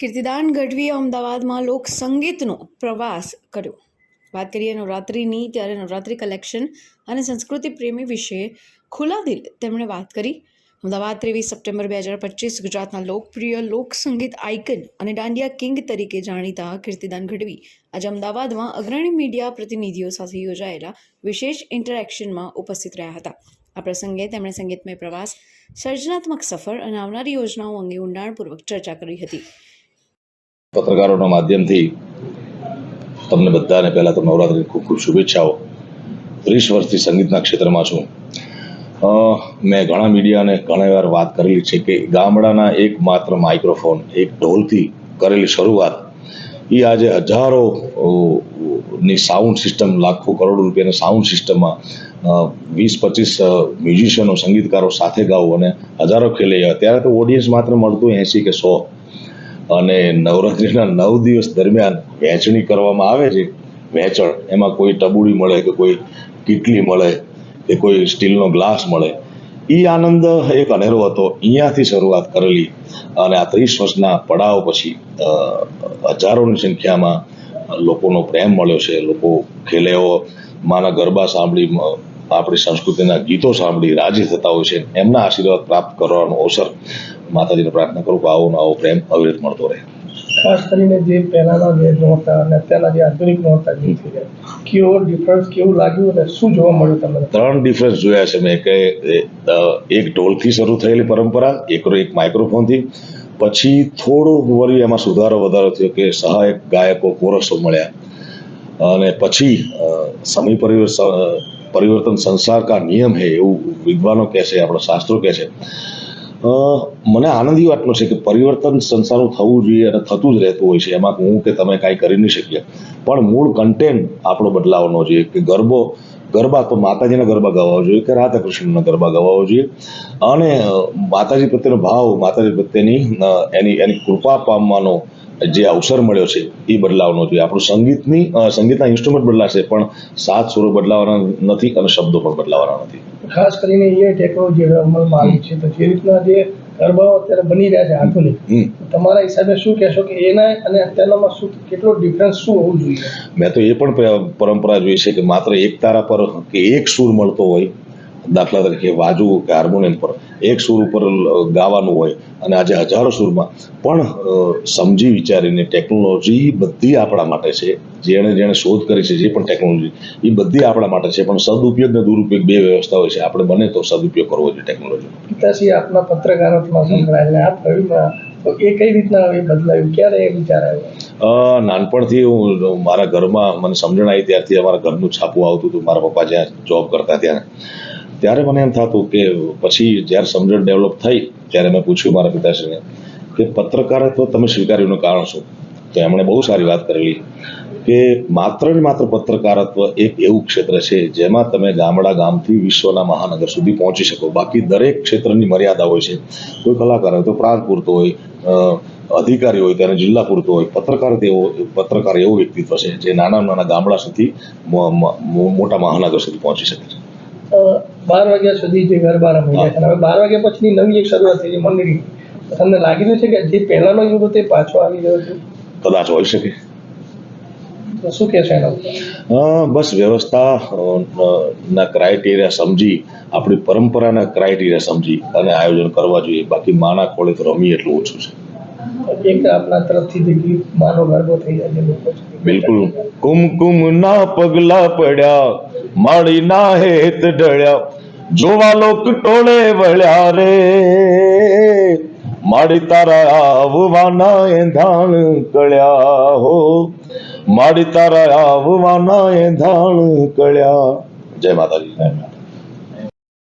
કીર્તિદાન ગઢવીએ અમદાવાદમાં લોક સંગીતનો પ્રવાસ કર્યો. વાત કરીએ નવરાત્રિની, ત્યારે નવરાત્રિ કલેક્શન અને સંસ્કૃતિ પ્રેમી વિશે ખુલ્લા દિલ તેમણે વાત કરી. અમદાવાદ ત્રેવીસ સપ્ટેમ્બર બે હજાર પચીસ ગુજરાતના લોકપ્રિય લોક સંગીત આઇકન અને દાંડિયા કિંગ તરીકે જાણીતા કીર્તિદાન ગઢવી આજે અમદાવાદમાં અગ્રણી મીડિયા પ્રતિનિધિઓ સાથે યોજાયેલા વિશેષ ઇન્ટરેક્શનમાં ઉપસ્થિત રહ્યા હતા. આ પ્રસંગે તેમણે સંગીતમય પ્રવાસ સર્જનાત્મક સફર અને આવનારી યોજનાઓ અંગે ઊંડાણપૂર્વક ચર્ચા કરી હતી. પત્રકારોના માધ્યમથી તમને બધાને પહેલાં તો નવરાત્રિની ખૂબ ખૂબ શુભેચ્છાઓ. ત્રીસ વર્ષથી સંગીતના ક્ષેત્રમાં છું. મેં ઘણા મીડિયાને ઘણી વાર વાત કરેલી છે કે ગામડાના એકમાત્ર માઇક્રોફોન એક ઢોલથી કરેલી શરૂઆત, એ આજે હજારો ની સાઉન્ડ સિસ્ટમ લાખો કરોડ રૂપિયાની સાઉન્ડ સિસ્ટમમાં વીસ, પચીસ મ્યુઝિશિયનો સંગીતકારો સાથે ગાવું અને હજારો ખેલે ત્યારે તો ઓડિયન્સ માત્ર મળતું એંસી કે સો. અને નવરાત્રિના નવ દિવસ દરમિયાન વહેંચણી કરવામાં આવે છે. વહેંચણ, એમાં કોઈ ટબુડી મળે કે કોઈ કીટલી મળે, કે કોઈ સ્ટીલનો ગ્લાસ મળે. એ આનંદ એક અનેરો હતો. અહીંયાથી શરૂઆત કરેલી અને આ ત્રીસ વર્ષના પડાવ પછી હજારોની સંખ્યામાં લોકોનો પ્રેમ મળ્યો છે. લોકો ખેલેઓ, માના ગરબા સાંભળી આપણી સંસ્કૃતિના ગીતો સાંભળી રાજી થતા હોય છે એમના આશીર્વાદ પ્રાપ્ત કરવાનો અવસર માતાજીને પ્રાર્થના કરું કે આવો ને આવો પ્રેમ અવિરત મળતો રહે. ખાસ કરીને જે પહેલાના વેદો હતા અને અત્યારના જે આધુનિક હતા કેવો ડિફરન્સ કેવું લાગ્યું અને શું જોવા મળ્યું તમને? ત્રણ ડિફરન્સ જોયા છે મેં કે એક ઢોલથી શરૂ થયેલી પરંપરા એકરો એક માઇક્રોફોનથી પછી થોડો વળી એમાં સુધારો વધારો થયો કે સહાયક ગાયકો કોરસો મળ્યા. અને પછી સમી સમય પરિવર્તન સંસાર કા નિયમ હે એવું વિદ્વાનો કહે છે, આપણા શાસ્ત્રો કહે છે. મને આનંદ વાતનો છે કે પરિવર્તન સંસારનું થવું જોઈએ અને થતું જ રહેતું હોય છે. એમાં હું કે તમે કાંઈ કરી નહીં શકીએ. પણ મૂળ કન્ટેન્ટ આપણો બદલાવનો જોઈએ કે ગરબો, ગરબા તો માતાજીના ગરબા ગાવા જોઈએ કે રાધા કૃષ્ણના ગરબા ગવાવો જોઈએ. અને માતાજી પ્રત્યેનો ભાવ, માતાજી પ્રત્યેની એની એની કૃપા પામવાનો જે અવસર મળ્યો છે એ બદલાવનો જોઈએ આપણું સંગીતની સંગીતના ઇન્સ્ટ્રુમેન્ટ બદલાશે પણ સાત સુરો બદલાવાના નથી અને શબ્દો પણ બદલાવાના નથી. ખાસ કરીને એ ટેકનોલોજી હવે અમલમાં આવી છે. તો જે રીતના જે ગરબાઓ અત્યારે બની રહ્યા છે આધુનિક. તમારા હિસાબે શું કહેશો કે એના અને અત્યારનામાં શું કેટલો ડિફરન્સ શું હોવું જોઈએ? મેં તો એ પણ પરંપરા જોઈ છે કે માત્ર એક તારા પર કે એક સૂર મળતો હોય દાખલા તરીકે વાજુ કે હાર્મોનિયમ પર એક સૂર ઉપર ગાવાનું હોય અને આજે હજારો સૂરમાં પણ સમજી વિચારીને ટેકનોલોજી બધી આપણા માટે છે જેણે જેણે શોધ કરી છે જે પણ ટેકનોલોજી એ બધી આપણા માટે છે પણ સદુપયોગ ને દુરુપયોગ બે વ્યવસ્થા હોય છે. આપણે બને તો સદુપયોગ કરવો જોઈએ ટેકનોલોજી પિતાશ્રી આપના પત્રકારત્વમાં સંકળાયેલા આ રવિમાં તો એ કઈ રીતના એ બદલાયું? ક્યારે એ વિચાર આવ્યો? નાનપણથી હું મારા ઘરમાં મને સમજણ આવી ત્યારથી અમારા ઘરનું છાપું આવતું હતું. મારા પપ્પા જ્યાં જોબ કરતા ત્યાં. ત્યારે મને એમ થતું કે પછી જ્યારે સમજણ ડેવલપ થઈ, ત્યારે મેં પૂછ્યું મારા પિતાશ્રીને કે પત્રકારત્વ તમે સ્વીકાર્યુંનું કારણ શું? તો એમણે બહુ સારી વાત કરેલી કે માત્ર ને માત્ર પત્રકારત્વ એક એવું ક્ષેત્ર છે જેમાં તમે ગામડા ગામથી વિશ્વના મહાનગર સુધી પહોંચી શકો. બાકી દરેક ક્ષેત્રની મર્યાદા હોય છે. કોઈ કલાકાર હોય તો પ્રાંત પૂરતો હોય અધિકારી હોય, ત્યારે જિલ્લા પૂરતો હોય, પત્રકાર તેવો પત્રકાર એવું વ્યક્તિત્વ છે જે નાના નાના ગામડા સુધી મોટા મહાનગર સુધી પહોંચી શકે છે. બાર વાગ્યા સુધી જે ગરબા રમી છે. હવે બાર વાગ્યા પછીની નવી એક શરૂઆત થઈ છે મંડળી. તમને લાગી રહ્યું છે કે જે પહેલાનો યુગ હતો એ પાછો આવી ગયો છે? કદાચ હોઈ શકે. શું કે છે બસ વ્યવસ્થા ના ક્રાઇટેરિયા સમજી આપણી પરંપરાના ક્રાઇટેરિયા સમજી અને આયોજન કરવા જોઈએ. બાકી માના કોળે તો રમી એટલું ઓછું છે. એક આપણા તરફથી જે માનો ગરબો થઈ જાય છે લોકો બિલકુલ. કુમકુમ ના પગલા પડ્યા માળી ના હેત ઢળ્યા. જોવા લોક ટોળે વળ્યા રે. માડી તારા આવવાના એંધાણ કળ્યા હો. માડી તારા આવવાના એંધાણ કળ્યા. જય માતાજી.